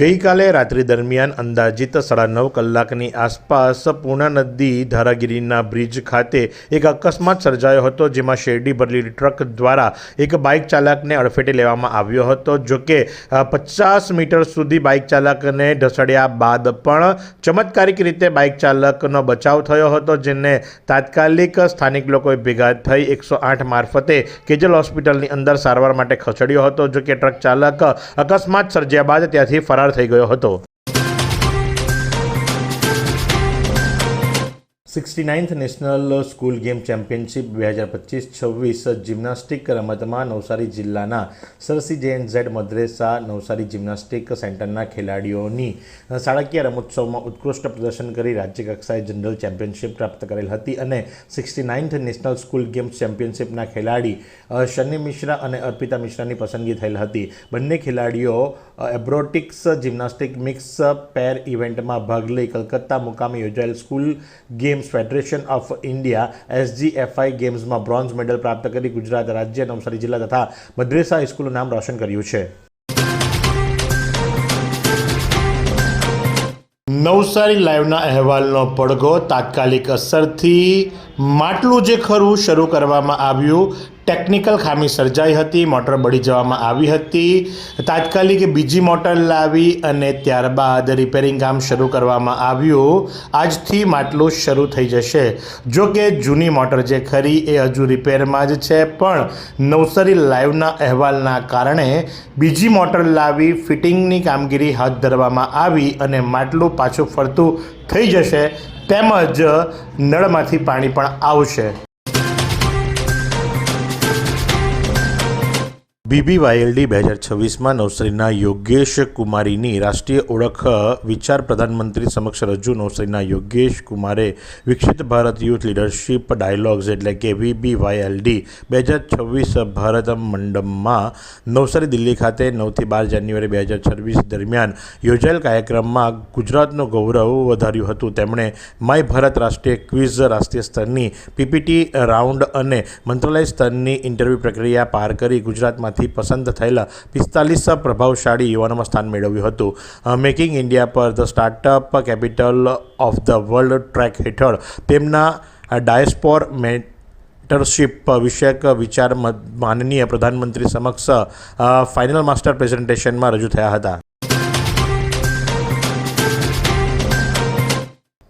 ગઈકાલે રાત્રિ દરમિયાન અંદાજિત સાડા નવ કલાકની આસપાસ પૂર્ણા નદી ધારાગીરીના બ્રિજ ખાતે એક અકસ્માત સર્જાયો હતો, જેમાં શેરડી ભરેલી ટ્રક દ્વારા એક બાઇક ચાલકને અડફેટે લેવામાં આવ્યો હતો જોકે પચાસ મીટર સુધી બાઇક ચાલકને ઢસડ્યા બાદ પણ ચમત્કારિક રીતે બાઇક ચાલકનો બચાવ થયો હતો, જેને તાત્કાલિક સ્થાનિક લોકોએ ભેગા થઈ એકસો આઠ મારફતે કેજલ હોસ્પિટલની અંદર સારવાર માટે ખસેડ્યો હતો. જોકે ટ્રક ચાલક અકસ્માત સર્જ્યા બાદ ત્યાંથી ફરાર થઈ ગયો હતો. Sixty ninth national school game championship બે હજાર પચીસ છવ્વીસ જિમ્નાસ્ટિક રમતમાં નવસારી જિલ્લાના સરસી જેન ઝેડ મદ્રેસા નવસારી જિમ્નાસ્ટિક સેન્ટરના ખેલાડીઓની શાળાકીય રમોત્સવમાં ઉત્કૃષ્ટ પ્રદર્શન કરી રાજ્યકક્ષાએ જનરલ ચેમ્પિયનશિપ પ્રાપ્ત કરેલ હતી અને sixty ninth national school games ચેમ્પિયનશિપના ખેલાડી શનિ મિશ્રા અને અર્પિતા મિશ્રાની પસંદગી થયેલ હતી. બંને ખેલાડીઓ એબ્રોટિક્સ જિમ્નાસ્ટિક મિક્સ પેર ઇવેન્ટમાં ભાગ લઈ કલકત્તા મુકામે યોજાયેલ school games federation of India SGFI ગેમ્સમાં બ્રોન્ઝ મેડલ પ્રાપ્ત કરી ગુજરાત રાજ્ય નવસારી જિલ્લા તથા મદ્રેસા હાઈસ્કૂલનું નામ રોશન કર્યું છે. નવસારી લાઈવના અહેવાલનો પડઘો તાત્કાલિક અસરથી માટલું જે ખરું શરૂ કરવામાં આવ્યું ટેકનિકલ ખામી સર્જાઈ હતી, મોટર બળી જવામાં આવી હતી. તાત્કાલિક બીજી મોટર લાવી અને ત્યારબાદ રિપેરિંગ કામ શરૂ કરવામાં આવ્યું. આજથી માટલું શરૂ થઈ જશે. જો કે જૂની મોટર જે ખરી એ હજુ રિપેરમાં જ છે, પણ નવસારી લાઈવના અહેવાલના કારણે બીજી મોટર લાવી ફિટિંગની કામગીરી હાથ ધરવામાં આવી અને માટલું પાછું ફરતું થઈ જશે, તેમજ નળમાંથી પાણી પણ આવશે. બીબીવાયએલડી બે હજાર છવ્વીસમાં નવસારીના યોગેશ કુમારીની રાષ્ટ્રીય ઓળખ વિચાર પ્રધાનમંત્રી સમક્ષ રજૂ નવસારીના યોગેશ કુમારે વિકસિત ભારત યુથ લીડરશિપ ડાયલોગ્સ એટલે કે વીબીવાયએલડી બે હજાર છવ્વીસ ભારત મંડપમાં નવસારી, દિલ્હી ખાતે નવથી બાર જાન્યુઆરી બે હજાર છવ્વીસ દરમિયાન યોજાયેલ કાર્યક્રમમાં ગુજરાતનું ગૌરવ વધાર્યું હતું. તેમણે માય ભારત રાષ્ટ્રીય ક્વિઝ રાષ્ટ્રીય સ્તરની પીપીટી રાઉન્ડ અને મંત્રાલય સ્તરની ઇન્ટરવ્યૂ પ્રક્રિયા પાર કરી ગુજરાતમાંથી પસંદ થયેલા પિસ્તાલીસ પ્રભાવશાળી યુવાનોમાં સ્થાન મેળવ્યું હતું. મેકિંગ ઇન્ડિયા પર the startup capital of the world track હેઠળ તેમના ડાયસ્પોર મેન્ટરશિપ વિષયક વિચાર માનનીય પ્રધાનમંત્રી સમક્ષ ફાઇનલ માસ્ટર પ્રેઝન્ટેશનમાં રજૂ થયા હતા.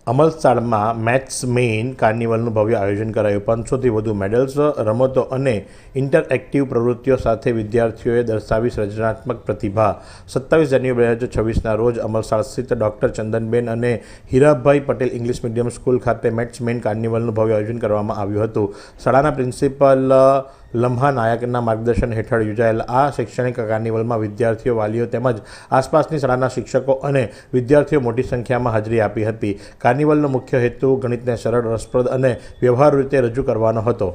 અમલસાડમાં મેથ્સ મેઇન કાર્નિવલનું ભવ્ય આયોજન કરાયું. પાંચસોથી વધુ મેડલ્સ, રમતો અને ઇન્ટરએક્ટિવ પ્રવૃત્તિઓ સાથે વિદ્યાર્થીઓએ દર્શાવી સર્જનાત્મક પ્રતિભા. સત્તાવીસ જાન્યુઆરી બે હજાર છવ્વીસના રોજ અમલસાડ સ્થિત ડૉક્ટર ચંદનબેન અને Hirabhai Patel English medium school ખાતે મેથ્સ મેઇન કાર્નિવલનું ભવ્ય આયોજન કરવામાં આવ્યું હતું. શાળાના પ્રિન્સિપલ લમ્હા નાયકના માર્ગદર્શન હેઠળ યોજાયેલ આ શૈક્ષણિક કાર્નિવલમાં વિદ્યાર્થીઓ, વાલીઓ તેમજ આસપાસની શાળાના શિક્ષકો અને વિદ્યાર્થીઓ મોટી સંખ્યામાં હાજરી આપી હતી. કાર્નિવલનો મુખ્ય હેતુ ગણિતને સરળ, રસપ્રદ અને વ્યવહારુ રીતે રજૂ કરવાનો હતો.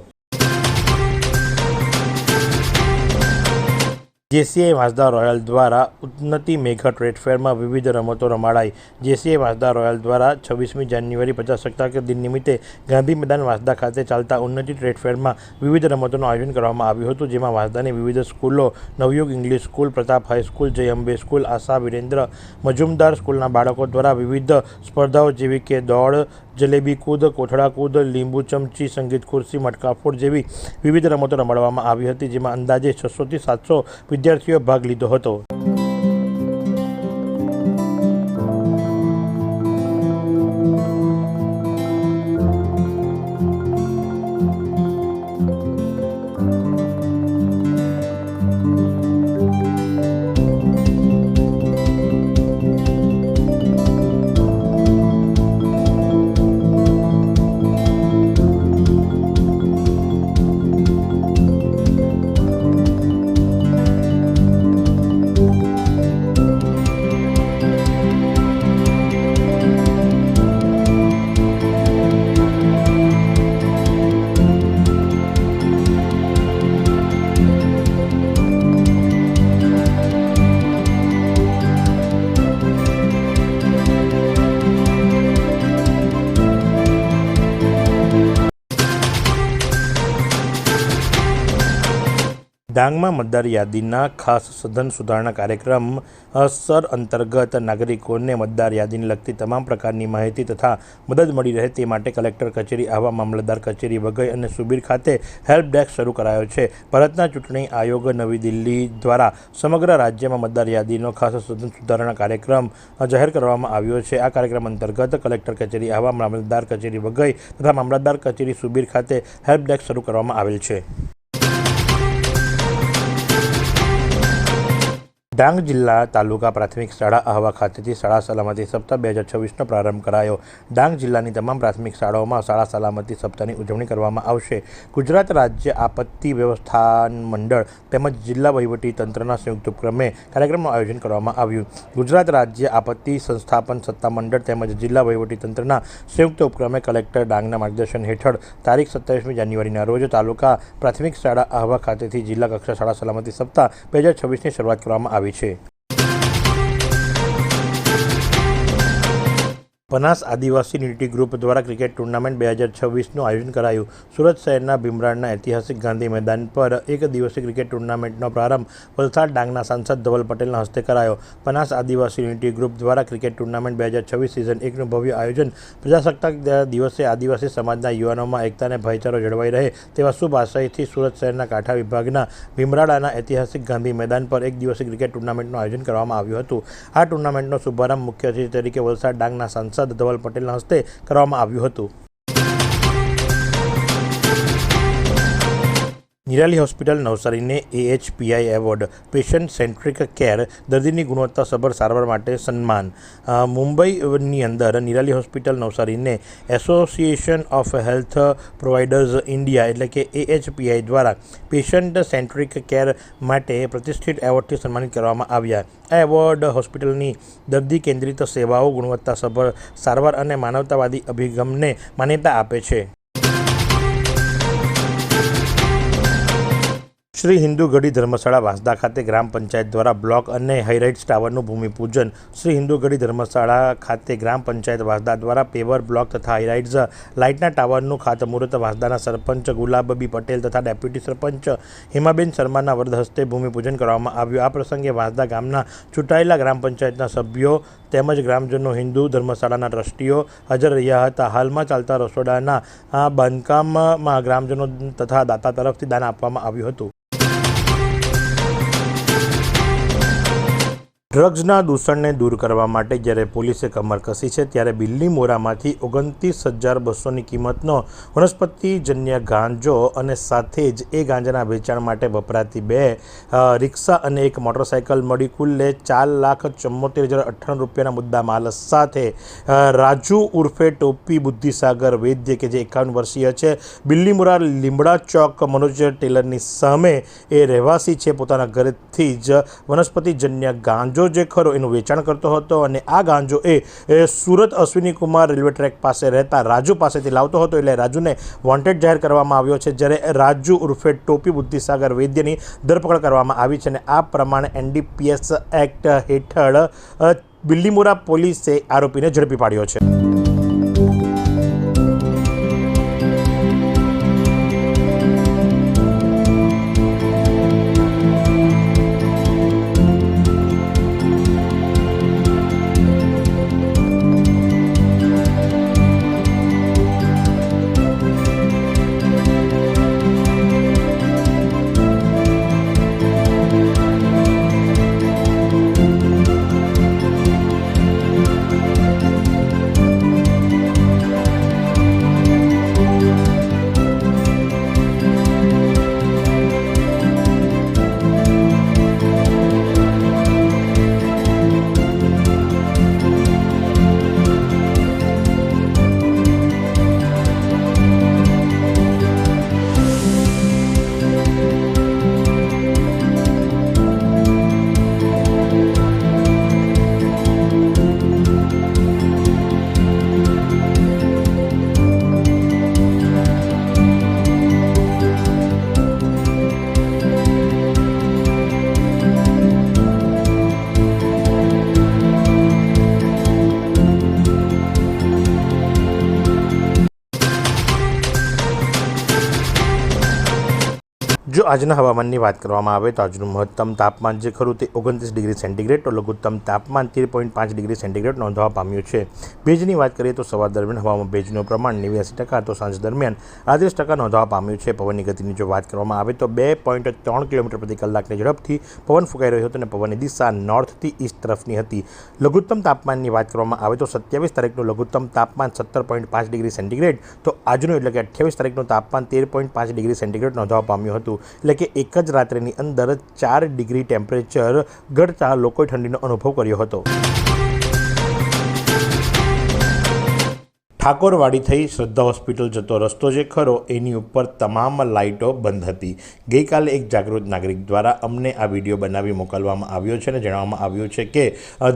જેસીઆઈ વાંસદા રોયલ દ્વારા ઉન્નતિ મેઘા ટ્રેડ ફેરમાં વિવિધ રમતો રમાડાઈ. જેસીઆઈ વાંસદા રોયલ દ્વારા છવ્વીસમી જાન્યુઆરી પચાસ સત્તાક દિન નિમિત્તે ગાંધી મેદાન વાંસદા ખાતે ચાલતા ઉન્નતિ ટ્રેડ ફેરમાં વિવિધ રમતોનું આયોજન કરવામાં આવ્યું હતું, જેમાં વાંસદાની વિવિધ સ્કૂલો, Navyug English school, Pratap high school Jay Ambe school, Asha Virendra, Majumdar સ્કૂલના બાળકો દ્વારા વિવિધ સ્પર્ધાઓ જેવી કે દોડ જલેબી કૂદ, કોથળા કૂદ, લીંબુ ચમચી, સંગીત ખુરશી મટકાફોડ જેવી વિવિધ રમતો રમાડવામાં આવી હતી, જેમાં અંદાજે છસોથી સાતસો વિદ્યાર્થીઓએ ભાગ લીધો હતો. ડાંગમાં મતદાર યાદીના ખાસ સઘન સુધારણા કાર્યક્રમ અસર અંતર્ગત નાગરિકોને મતદાર યાદીને લગતી તમામ પ્રકારની માહિતી તથા મદદ મળી રહે તે માટે કલેક્ટર કચેરી આવા મામલતદાર કચેરી, વઘઈ અને સુબીર ખાતે હેલ્પ ડેસ્ક શરૂ કરાયો છે. ભારતના ચૂંટણી આયોગ નવી દિલ્હી દ્વારા સમગ્ર રાજ્યમાં મતદાર યાદીનો ખાસ સઘન સુધારણા કાર્યક્રમ જાહેર કરવામાં આવ્યો છે. આ કાર્યક્રમ અંતર્ગત કલેક્ટર કચેરી આવા મામલતદાર કચેરી વગેરે તથા મામલતદાર કચેરી, સુબીર ખાતે હેલ્પ ડેસ્ક શરૂ કરવામાં આવેલ છે. ડાંગ જિલ્લા તાલુકા પ્રાથમિક શાળા આહવા ખાતેથી શાળા સલામતી સપ્તાહ બે હજાર છવ્વીસનો પ્રારંભ કરાયો. ડાંગ જિલ્લાની તમામ પ્રાથમિક શાળાઓમાં શાળા સલામતી સપ્તાહની ઉજવણી કરવામાં આવશે. ગુજરાત રાજ્ય આપત્તિ વ્યવસ્થાન મંડળ તેમજ જિલ્લા વહીવટી તંત્રના સંયુક્ત ઉપક્રમે કાર્યક્રમનું આયોજન કરવામાં આવ્યું. ગુજરાત રાજ્ય આપત્તિ સંસ્થાપન સત્તા મંડળ તેમજ જિલ્લા વહીવટી તંત્રના સંયુક્ત ઉપક્રમે કલેક્ટર ડાંગના માર્ગદર્શન હેઠળ તારીખ સત્તાવીસમી જાન્યુઆરીના રોજ તાલુકા પ્રાથમિક શાળા આહવા ખાતેથી જિલ્લા કક્ષા શાળા સલામતી સપ્તાહ બે હજાર છવ્વીસની શરૂઆત કરવામાં આવી. છે પનાસ આદિવાસી યુનિટી ગ્રુપ દ્વારા ક્રિકેટ ટુર્નામેન્ટ બે હજાર છવ્વીસનું આયોજન કરાયું. સુરત શહેરના ભીમરાડના ઐતિહાસિક ગાંધી મેદાન પર એક દિવસીય ક્રિકેટ ટુર્નામેન્ટનો પ્રારંભ વલસાડ ડાંગના સાંસદ ધવલ પટેલના હસ્તે કરાયો. પનાસ આદિવાસી યુનિટી ગ્રુપ દ્વારા ક્રિકેટ ટુર્નામેન્ટ બે હજાર છવ્વીસ સિઝન એકનું ભવ્ય આયોજન પ્રજાસત્તાક દિવસે આદિવાસી સમાજના યુવાનોમાં એકતા અને ભાઈચારો જળવાઈ રહે તેવા શુભ આશયથી સુરત શહેરના કાંઠા વિભાગના ભીમરાડાના ઐતિહાસિક ગાંધી મેદાન પર એક દિવસીય ક્રિકેટ ટુર્નામેન્ટનું આયોજન કરવામાં આવ્યું હતું. આ ટુર્નામેન્ટનો શુભારંભ મુખ્ય અતિથિ તરીકે વલસાડ ડાંગના સાંસદ ધવલ પટેલના હસ્તે કરવામાં આવ્યું હતું. Nirali hospital નવસારીને AHPI award patient centric care દર્દીની ગુણવત્તાસભર સારવાર માટે સન્માન. મુંબઈની અંદર Nirali hospital નવસારીને association of health providers India એટલે કે એએચપીઆઈ દ્વારા પેશન્ટ સેન્ટ્રિક કેર માટે પ્રતિષ્ઠિત એવોર્ડથી સન્માનિત કરવામાં આવ્યા. આ એવોર્ડ હોસ્પિટલની દર્દી કેન્દ્રિત સેવાઓ ગુણવત્તાસભર સારવાર અને માનવતાવાદી અભિગમને માન્યતા આપે છે. શ્રી હિન્દુ ગઢી ધર્મશાળા વાંસદા ખાતે ગ્રામ પંચાયત દ્વારા બ્લોક અને હાઈરાઇટ્સ ટાવરનું ભૂમિપૂજન. શ્રી હિન્દુ ગઢી ધર્મશાળા ખાતે ગ્રામ પંચાયત વાંસદા દ્વારા પેવર બ્લોક તથા હાઈરાઇટ્સ લાઇટના ટાવરનું ખાતમુહૂર્ત વાંસદાના સરપંચ ગુલાબબી પટેલ તથા ડેપ્યુટી સરપંચ હેમાબેન શર્માના વરદ હસ્તે ભૂમિપૂજન કરવામાં આવ્યું. આ પ્રસંગે વાંસદા ગામના ચૂંટાયેલા ગ્રામ પંચાયતના સભ્યો તેમજ ગ્રામજનો હિન્દુ ધર્મશાળાના ટ્રસ્ટીઓ હાજર રહ્યા હતા. હાલમાં ચાલતા રસોડાના બાંધકામમાં ગ્રામજનો તથા દાતા તરફથી દાન આપવામાં આવ્યું હતું. ડ્રગ્સના દૂષણને દૂર કરવા માટે જ્યારે પોલીસે કમર કસી છે, ત્યારે બિલ્લી મોરામાંથી ઓગણત્રીસ હજાર બસોની કિંમતનો વનસ્પતિજન્ય ગાંજો અને સાથે જ એ ગાંજાના વેચાણ માટે વપરાતી બે રિક્ષા અને એક મોટરસાયકલ મળી કુલ્લે ચાર લાખ ચુમ્મોતેર હજાર અઠ્ઠાણું રૂપિયાના મુદ્દા માલ સાથે રાજુ ઉર્ફે ટોપી બુદ્ધિસાગર વૈદ્ય કે જે એકાવન વર્ષીય છે. બિલ્લીમોરા લીમડા ચોક મનોજ ટેલરની સામે એ રહેવાસી છે. પોતાના ઘરેથી જ વનસ્પતિજન્ય ગાંજો જે ખરો એનું વેચાણ કરતો હતો અને આ ગાંજો એ સુરત અશ્વિની કુમાર રેલવે ટ્રેક પાસે રહેતા રાજુ પાસેથી લાવતો હતો. એટલે રાજુને વોન્ટેડ જાહેર કરવામાં આવ્યો છે. જ્યારે રાજુ ઉર્ફે ટોપી બુદ્ધિસાગર વૈદ્યની ધરપકડ કરવામાં આવી છે અને આ પ્રમાણે એનડીપીએસ એક્ટ હેઠળ બિલ્લીમોરા પોલીસે આરોપીને ઝડપી પાડ્યો છે. આજના હવામાનની વાત કરવામાં આવે તો આજનું મહત્તમ તાપમાન જે ખરું તે ઓગણત્રીસ ડિગ્રી સેન્ટીગ્રેડ તો લઘુત્તમ તાપમાન તેર પોઈન્ટ પાંચ ડિગ્રી સેન્ટીગ્રેડ નોંધવા પામ્યું છે. ભેજની વાત કરીએ તો સવાર દરમિયાન હવામાં ભેજનું પ્રમાણ નેવ્યાસી ટકા તો સાંજ દરમિયાન આડત્રીસ ટકા નોંધવા પામ્યું છે. પવનની ગતિની જો વાત કરવામાં આવે તો બે પોઈન્ટ ત્રણ કિલોમીટર પ્રતિ કલાકની ઝડપથી પવન ફૂંકાઈ રહ્યો હતો અને પવનની દિશા નોર્થથી ઈસ્ટ તરફની હતી. લઘુત્તમ તાપમાનની વાત કરવામાં આવે તો સત્યાવીસ તારીખનું લઘુત્તમ તાપમાન સત્તર પોઈન્ટ પાંચ ડિગ્રી સેન્ટીગ્રેડ તો આજનું એટલે કે અઠ્યાવીસ તારીખનું તાપમાન તેર પોઈન્ટ પાંચ ડિગ્રી સેન્ટીગ્રેડ નોંધવા પામ્યું હતું. એટલે કે એક જ રાત્રિની અંદર ચાર ડિગ્રી ટેમ્પરેચર ઘટતા લોકોએ ઠંડીનો અનુભવ કર્યો હતો. ઠાકોરવાડી થઈ શ્રદ્ધા હોસ્પિટલ જતો રસ્તો જે ખરો, એની ઉપર તમામ લાઇટો બંધ હતી. ગઈકાલે એક જાગૃત નાગરિક દ્વારા અમને આ વીડિયો બનાવી મોકલવામાં આવ્યો છે અને જણાવવામાં આવ્યું છે કે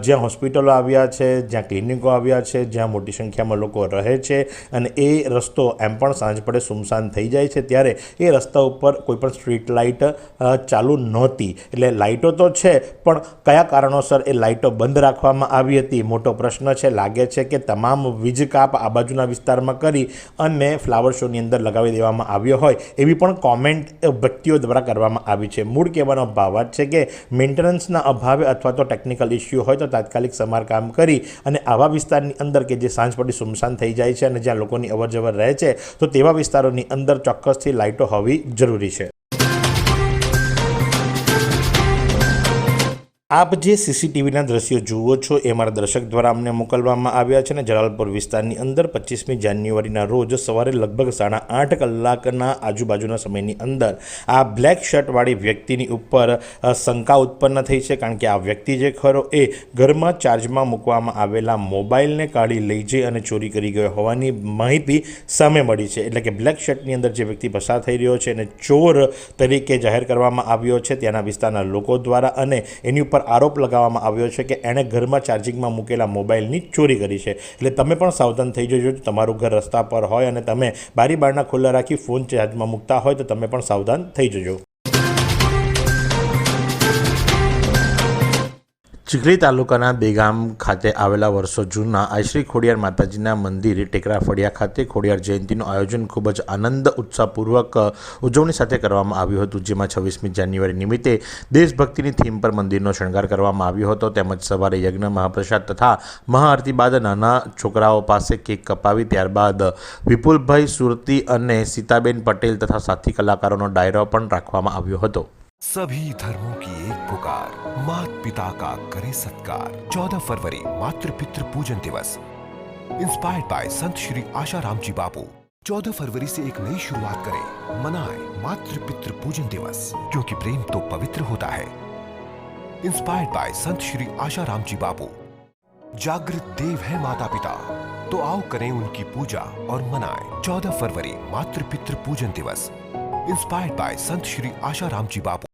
જ્યાં હોસ્પિટલો આવ્યા છે, જ્યાં ક્લિનિકો આવ્યા છે, જ્યાં મોટી સંખ્યામાં લોકો રહે છે અને એ રસ્તો એમ પણ સાંજ પડે સુમસાન થઈ જાય છે, ત્યારે એ રસ્તા ઉપર કોઈપણ સ્ટ્રીટ લાઇટ ચાલુ નહોતી. એટલે લાઇટો તો છે, પણ કયા કારણોસર એ લાઇટો બંધ રાખવામાં આવી હતી? મોટો પ્રશ્ન છે, લાગે છે કે તમામ વીજ કાપ આ બાજુના વિસ્તારમાં કરી અને ફ્લાવર શોની અંદર લગાવી દેવામાં આવ્યો હોય એવી પણ કોમેન્ટ વ્યક્તિઓ દ્વારા કરવામાં આવી છે. મૂળ કહેવાનો ભાવ છે કે મેન્ટેનન્સના અભાવે અથવા તો ટેકનિકલ ઇસ્યુ હોય તો તાત્કાલિક સમારકામ કરી અને આવા વિસ્તારની અંદર કે જે સાંજ પડી સુમસાન થઈ જાય છે અને જ્યાં લોકોની અવરજવર રહે છે, તો તેવા વિસ્તારોની અંદર ચોક્કસથી લાઇટો હોવી જરૂરી છે. આપ જે સીસીટીવીના દ્રશ્યો જુઓ છો એ મારા દર્શક દ્વારા અમને મોકલવામાં આવ્યા છે અને જલાલપુર વિસ્તારની અંદર પચીસમી જાન્યુઆરીના રોજ સવારે લગભગ સાડા આઠ કલાકના આજુબાજુના સમયની અંદર આ બ્લેક શર્ટવાળી વ્યક્તિની ઉપર શંકા ઉત્પન્ન થઈ છે કારણ કે આ વ્યક્તિ જે ખરો એ ઘરમાં ચાર્જમાં મૂકવામાં આવેલા મોબાઈલને કાઢી લઈ જઈ અને ચોરી કરી ગયો હોવાની માહિતી સામે મળી છે. એટલે કે બ્લેક શર્ટની અંદર જે વ્યક્તિ પસાર થઈ રહ્યો છે અને ચોર તરીકે જાહેર કરવામાં આવ્યો છે. ત્યાંના વિસ્તારના લોકો દ્વારા અને એની ઉપર આરોપ લગાવવામાં આવ્યો છે કે એણે ઘરમાં ચાર્જિંગમાં મૂકેલા મોબાઈલની ચોરી કરી છે. એટલે તમે પણ સાવધાન થઈ જજો, તમારું ઘર રસ્તા પર હોય અને તમે બારી બારણા ખુલ્લા રાખી ફોન ચાર્જમાં મૂકતા હોય તો તમે પણ સાવધાન થઈ જજો. ચીખલી તાલુકાના બેગામ ખાતે આવેલા વર્ષો જૂના આશ્રી ખોડિયાર માતાજીના મંદિર, ટેકરા ફળિયા ખાતે ખોડિયાર જયંતિનું આયોજન ખૂબ જ આનંદ, ઉત્સાહપૂર્વક ઉજવણી સાથે કરવામાં આવ્યું હતું, જેમાં છવ્વીસમી જાન્યુઆરી નિમિત્તે દેશભક્તિની થીમ પર મંદિરનો શણગાર કરવામાં આવ્યો હતો. તેમજ સવારે યજ્ઞ, મહાપ્રસાદ તથા મહાઆરતી બાદ નાના છોકરાઓ પાસે કેક કપાવી, ત્યારબાદ વિપુલભાઈ સુરતી અને સીતાબેન પટેલ તથા સાથી કલાકારોનો ડાયરો પણ રાખવામાં આવ્યો હતો. સભી ધર્મો કી એક પુકાર. मात पिता का करे सत्कार। 14 फरवरी मातृ पितृ पूजन दिवस। इंस्पायर्ड बाय संत श्री आशाराम जी बापू 14 फरवरी से एक नई शुरुआत करें। मनाएँ मातृ पितृ पूजन दिवस क्योंकि प्रेम तो पवित्र होता है। इंस्पायर्ड बाय संत श्री आशाराम जी बापू जागृत देव है माता पिता तो आओ करें उनकी पूजा और मनाएँ। 14 फरवरी मातृ पितृ पूजन दिवस। Inspired by Sant Shri Asaram ji Bapu